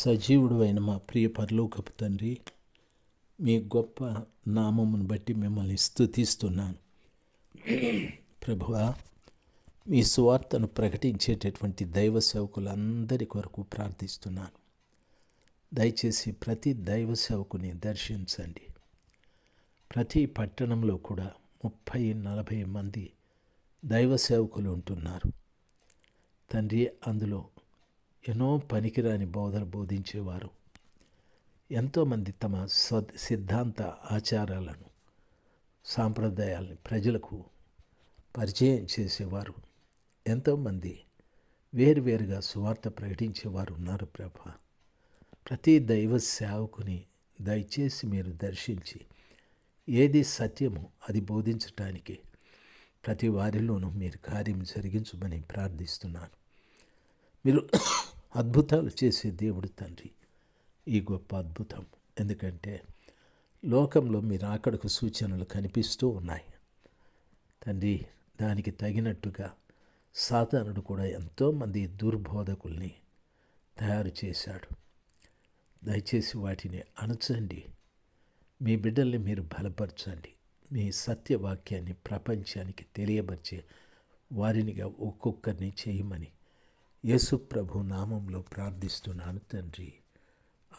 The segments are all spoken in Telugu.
సజీవుడు అయిన మా ప్రియ పరలోకపు తండ్రి మీ గొప్ప నామమును బట్టి మిమ్మల్ని స్థుతిస్తున్నాను ప్రభువా మీ సువార్తను ప్రకటించేటటువంటి దైవ సేవకులందరి కొరకు ప్రార్థిస్తున్నాను. దయచేసి ప్రతి దైవ సేవకుని దర్శించండి. ప్రతి పట్టణంలో కూడా ముప్పై నలభై మంది దైవ సేవకులు ఉంటున్నారు. తండ్రి అందులో ఎన్నో పనికిరాని బోధన బోధించేవారు. ఎంతోమంది తమ స్వ సిద్ధాంత ఆచారాలను సాంప్రదాయాలను ప్రజలకు పరిచయం చేసేవారు. ఎంతోమంది వేరువేరుగా సువార్త ప్రకటించేవారు ఉన్నారు ప్రభ. ప్రతి దైవ సేవకుని దయచేసి మీరు దర్శించి ఏది సత్యమో అది బోధించటానికి ప్రతి వారిలోనూ మీరు కార్యం జరిగించమని ప్రార్థిస్తున్నాను. మీరు అద్భుతాలు చేసే దేవుడు తండ్రి. ఈ గొప్ప అద్భుతం. ఎందుకంటే లోకంలో మీరు అక్కడకు సూచనలు కనిపిస్తూ ఉన్నాయి. తండ్రి దానికి తగినట్టుగా సాతానుడు కూడా ఎంతోమంది దుర్బోధకుల్ని తయారు చేశాడు. దయచేసి వాటిని అణచండి. మీ బిడ్డల్ని మీరు బలపరచండి. మీ సత్యవాక్యాన్ని ప్రపంచానికి తెలియపరిచే వారినిగా ఒక్కొక్కరిని చేయమని యేసు ప్రభు నామంలో ప్రార్థిస్తున్నాను తండ్రి.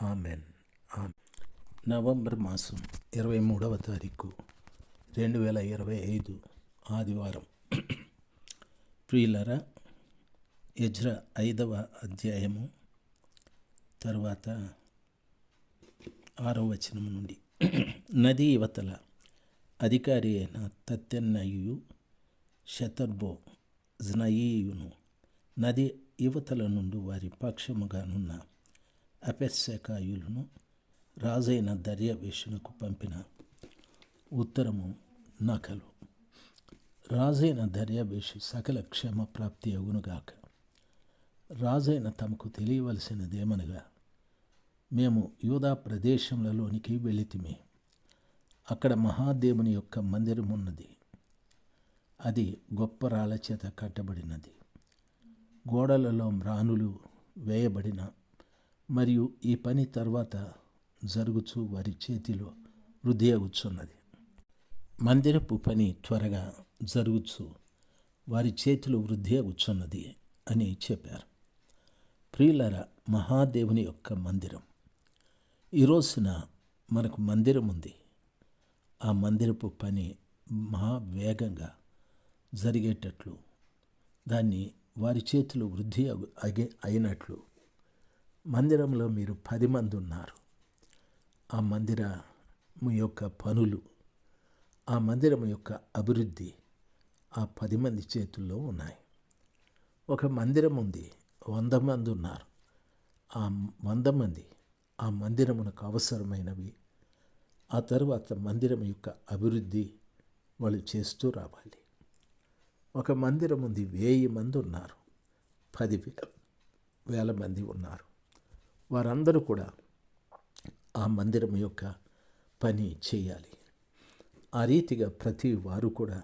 ఆమెన్. ఆమెన్. నవంబర్ మాసం ఇరవై మూడవ తారీఖు రెండు వేల ఇరవై ఐదు ఆదివారం. ప్రియులరా యజ్ర ఐదవ అధ్యాయము తర్వాత ఆరవ వచనం నుండి. నది యువతల అధికారి అయిన తత్తెన్నయు శతర్బో జ్నయీయును నది యువతల నుండి వారి పక్షముగానున్న అపెస్సకాయులను రాజైన దర్యావేషునకు పంపిన ఉత్తరము నకలు. రాజైన దర్యావేషు సకల క్షేమ ప్రాప్తి అగునుగాక రాజైన తమకు తెలియవలసినదేమనగా మేము యూదా ప్రదేశంలోనికి వెళితిమి అక్కడ మహాదేవుని యొక్క మందిరం ఉన్నది అది గొప్ప రాళ్ళ చేత కట్టబడినది. గోడలలో మ్రానులు వేయబడిన మరియు ఈ పని తర్వాత జరుగుచు వారి చేతిలో వృద్ధియగుచున్నది మందిరపు పని త్వరగా జరుగుచు వారి చేతిలో వృద్ధియగుచున్నది అని చెప్పారు. ప్రియులర మహాదేవుని యొక్క మందిరం. ఈ రోజున మనకు మందిరం ఉంది. ఆ మందిరపు పని మహా వేగంగా జరిగేటట్లు దాన్ని వారి చేతులు వృద్ధి అగే అయినట్లు మందిరంలో మీరు పది మంది ఉన్నారు. ఆ మందిరము యొక్క పనులు ఆ మందిరం యొక్క అభివృద్ధి ఆ పది మంది చేతుల్లో ఉన్నాయి. ఒక మందిరం ఉంది వంద మంది ఉన్నారు. ఆ వంద మంది ఆ మందిరమునకు అవసరమైనవి ఆ తర్వాత మందిరం యొక్క అభివృద్ధి వాళ్ళు చేస్తూ రావాలి. ఒక మందిరం ఉంది వెయ్యి మంది ఉన్నారు పది వేల మంది ఉన్నారు. వారందరూ కూడా ఆ మందిరం యొక్క పని చేయాలి. ఆ రీతిగా ప్రతి వారు కూడా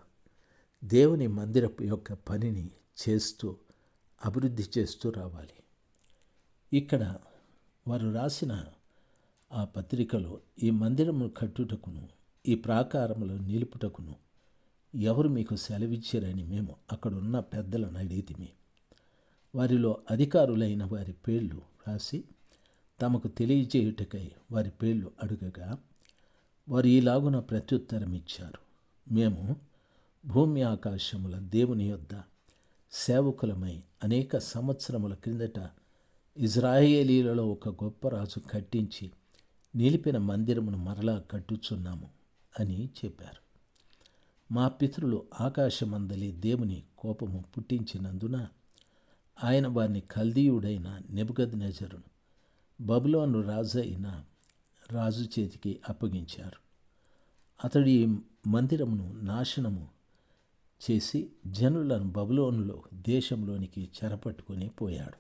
దేవుని మందిరపు యొక్క పనిని చేస్తూ అభివృద్ధి చేస్తూ రావాలి. ఇక్కడ వారు రాసిన ఆ పత్రికలో ఈ మందిరము కట్టుటకును ఈ ప్రాకారములో నిలుపుటకును ఎవరు మీకు సెలవిచ్చారని మేము అక్కడున్న పెద్దలను అడిగితిమి వారిలో అధికారులైన వారి పేర్లు రాసి తమకు తెలియజేయుటకై వారి పేర్లు అడుగగా వారు ఈలాగున ప్రత్యుత్తరం ఇచ్చారు మేము భూమి ఆకాశముల దేవుని యొద్ద సేవకులమై అనేక సంవత్సరముల క్రిందట ఇజ్రాయేలీలలో ఒక గొప్ప రాజు కట్టించి నిలిపిన మందిరమును మరలా కట్టుచున్నాము అని చెప్పారు. మా పితరులు ఆకాశమందలి దేవుని కోపము పుట్టించినందున ఆయన వారిని కల్దీయుడైన నిబద్ నెజరును బబులోను రాజు అయిన రాజు చేతికి అప్పగించారు. అతడి మందిరమును నాశనము చేసి జనులను బబులోనులో దేశంలోనికి చెరపట్టుకొని పోయాడు.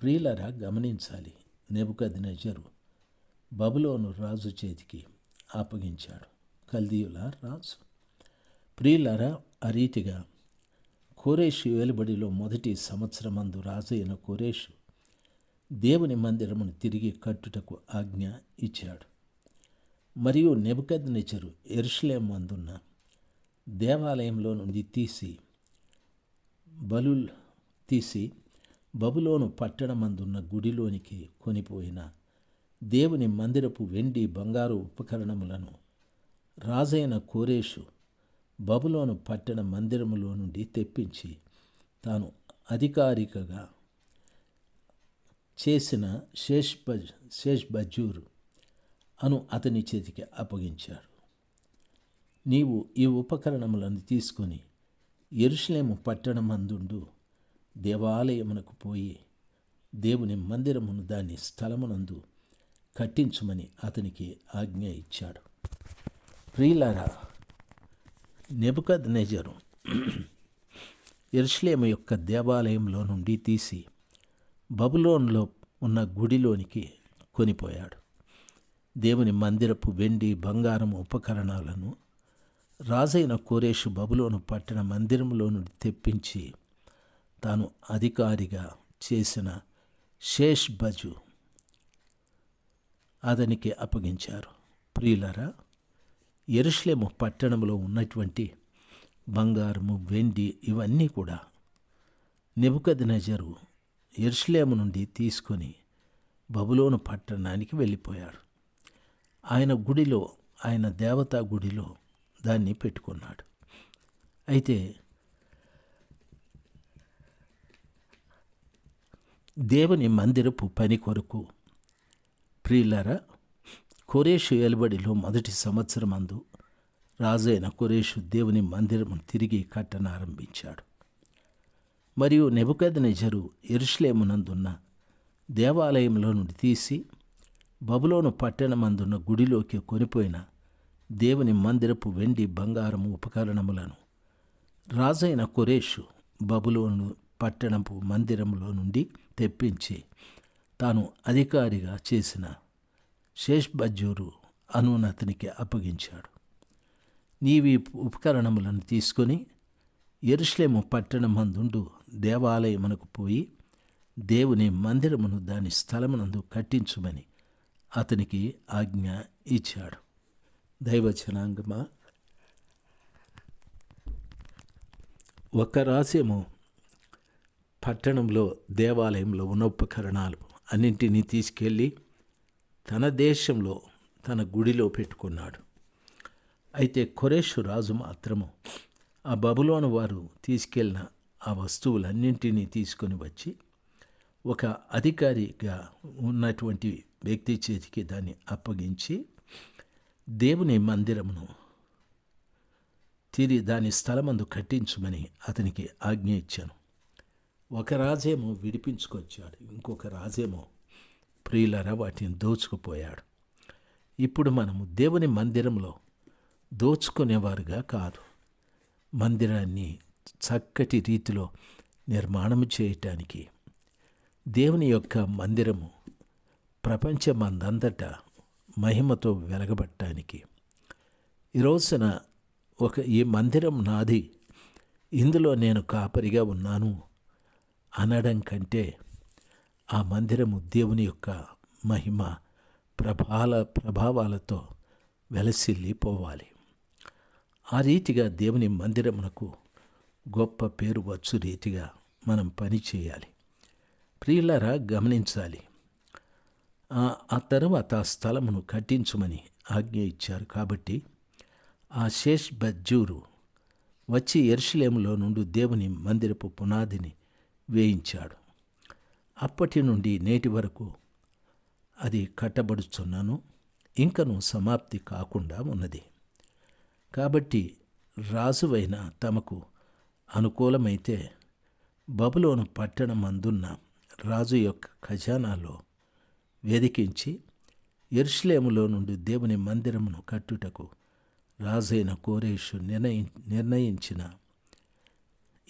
ప్రియులరా గమనించాలి నెబుకద్ నెజరు బబులోను రాజు చేతికి అప్పగించాడు. కల్దీయుల రాజు ప్రియులారా ఆ రీతిగా కోరేషు వెలుబడిలో మొదటి సంవత్సరమందు రాజు అయిన కోరేషు దేవుని మందిరమును తిరిగి కట్టుటకు ఆజ్ఞ ఇచ్చాడు. మరియు నెబుకద్నెచరు ఎరుషలేం మందున్న దేవాలయంలో నుండి తీసి బలు తీసి బబులోను పట్టణమందున్న గుడిలోనికి కొనిపోయిన దేవుని మందిరపు వెండి బంగారు ఉపకరణములను రాజైన కోరేషు బబులోను పట్టణ మందిరములో నుండి తెప్పించి తాను అధికారికగా చేసిన శేష్ బజ్ శేష్ శేష్బజూరు అను అతని చేతికి అప్పగించాడు నీవు ఈ ఉపకరణములను తీసుకొని ఎరుషులేము పట్టణమందుండు దేవాలయమునకు పోయి దేవుని మందిరమును దాని స్థలమునందు కట్టించమని అతనికి ఆజ్ఞ ఇచ్చాడు. ప్రియులారా నెబుకద్ నెజరు ఎరుషలేము యొక్క దేవాలయంలో నుండి తీసి బబులోన్లో ఉన్న గుడిలోనికి కొనిపోయాడు. దేవుని మందిరపు వెండి బంగారం ఉపకరణాలను రాజైన కోరేషు బబులోను పట్టిన మందిరంలో నుండి తెప్పించి తాను అధికారిగా చేసిన శేష్ బజు అతనికి అప్పగించారు. ప్రియులరా ఎరుషలేము పట్టణంలో ఉన్నటువంటి బంగారము వెండి ఇవన్నీ కూడా నెబుకద్ నజరు ఎరుషలేము నుండి తీసుకొని బబులోను పట్టణానికి వెళ్ళిపోయాడు. ఆయన గుడిలో ఆయన దేవతా గుడిలో దాన్ని పెట్టుకున్నాడు. అయితే దేవుని మందిరపు పని కొరకు ప్రియులరా కొరేషు ఎలుబడిలో మొదటి సంవత్సరం అందు రాజైన కొరేషు దేవుని మందిరమును తిరిగి కట్టనారంభించాడు మరియు నెబుకదనెజరు ఎరుషలేమునందున్న దేవాలయంలో నుండి తీసి బబులోను పట్టణమందున్న గుడిలోకి కొనిపోయిన దేవుని మందిరపు వెండి బంగారము ఉపకరణములను రాజైన కొరేషు బబులోను పట్టణపు మందిరంలో నుండి తెప్పించి తాను అధికారిగా చేసిన శేష్ భజ్జ్యూడు అను అతనికి అప్పగించాడు. నీవి ఉపకరణములను తీసుకొని ఎరుశ్లేము పట్టణం మందుండు దేవాలయమునకు పోయి దేవుని మందిరమును దాని స్థలమునందు కట్టించుమని అతనికి ఆజ్ఞ ఇచ్చాడు. దైవచనాంగమా! ఒక రాశ్యము పట్టణంలో దేవాలయంలో ఉన్న ఉపకరణాలు అన్నింటినీ తీసుకెళ్ళి తన దేశంలో తన గుడిలో పెట్టుకున్నాడు. అయితే కొరేషు రాజు మాత్రము ఆ బబులోని వారు తీసుకెళ్ళిన ఆ వస్తువులన్నింటినీ తీసుకొని వచ్చి ఒక అధికారిగా ఉన్నటువంటి వ్యక్తి చేతికి దాన్ని అప్పగించి దేవుని మందిరమును తిరిగి దాని స్థలమందు కట్టించమని అతనికి ఆజ్ఞ ఇచ్చాను. ఒక రాజేమో విడిపించుకొచ్చాడు. ఇంకొక రాజేమో ప్రియులరా వాటిని దోచుకుపోయాడు. ఇప్పుడు మనము దేవుని మందిరంలో దోచుకునేవారుగా కాదు. మందిరాన్ని చక్కటి రీతిలో నిర్మాణం చేయటానికి దేవుని యొక్క మందిరము ప్రపంచమందంతటా మహిమతో వెలగబట్టడానికి. ఈ రోజున ఒక ఈ మందిరం నాది. ఇందులో నేను కాపరిగా ఉన్నాను అనడం కంటే ఆ మందిరము దేవుని యొక్క మహిమ ప్రభాల ప్రభావాలతో వెలసిల్లిపోవాలి ఆ రీతిగా దేవుని మందిరమునకు గొప్ప పేరు వచ్చు రీతిగా మనం పని చేయాలి. ప్రియులరా గమనించాలి. ఆ తర్వాత ఆ స్థలమును కట్టించమని ఆజ్ఞ ఇచ్చారు కాబట్టి ఆ శేష్ బజ్జూరు వచ్చి ఎరుషలేములో నుండి దేవుని మందిరపు పునాదిని వేయించాడు. అప్పటి నుండి నేటి వరకు అది కట్టబడుచున్నాను. ఇంకను సమాప్తి కాకుండా ఉన్నది. కాబట్టి రాజువైన తమకు అనుకూలమైతే బబులోను పట్టణం అందున్న రాజు యొక్క ఖజానాలో వేదికించి ఎరుషులేములో నుండి దేవుని మందిరమును కట్టుటకు రాజైన కోరేషు నిర్ణయి నిర్ణయించిన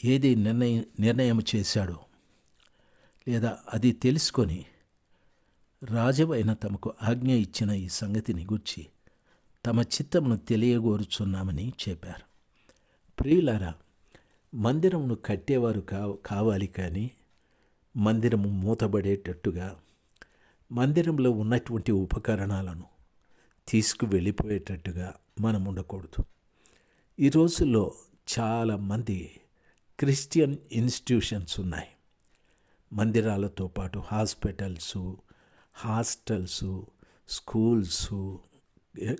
ఏది నిర్ణయ నిర్ణయం చేశాడో లేదా అది తెలుసుకొని రాజవైన తమకు ఆజ్ఞ ఇచ్చిన ఈ సంగతిని గుర్చి తమ చిత్తమును తెలియగోరుచున్నామని చెప్పారు. ప్రియులారా మందిరమును కట్టేవారు కా కావాలి కానీ మందిరము మూతబడేటట్టుగా మందిరంలో ఉన్నటువంటి ఉపకరణాలను తీసుకు వెళ్ళిపోయేటట్టుగా మనం ఉండకూడదు. ఈ రోజుల్లో చాలామంది క్రిస్టియన్ ఇన్స్టిట్యూషన్స్ ఉన్నాయి. మందిరాలతో పాటు హాస్పిటల్స్ హాస్టల్స్ స్కూల్స్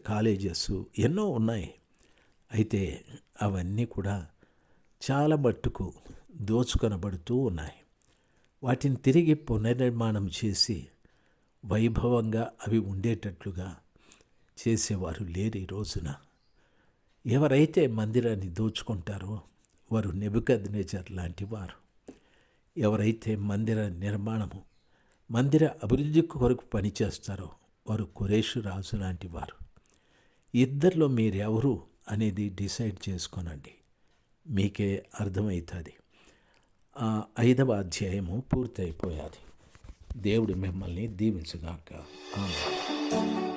కాలేజెస్ ఎన్నో ఉన్నాయి. అయితే అవన్నీ కూడా చాలా మట్టుకు దోచుకొనబడుతూ ఉన్నాయి. వాటిని తిరిగి పునర్నిర్మాణం చేసి వైభవంగా అవి ఉండేటట్లుగా చేసేవారు లేరు ఈ రోజున. ఎవరైతే మందిరాన్ని దోచుకుంటారో వారు నెబుకద్నేచర్ లాంటి వారు. ఎవరైతే మందిర నిర్మాణము మందిర అభివృద్ధి కొరకు పనిచేస్తారో వారు కురేషు రాజు లాంటి వారు. ఇద్దరిలో మీరెవరు అనేది డిసైడ్ చేసుకోనండి. మీకే అర్థమవుతుంది ఆ ఐదవ అధ్యాయము పూర్తయిపోయాది. దేవుడు మిమ్మల్ని దీవించుగాక. ఆమె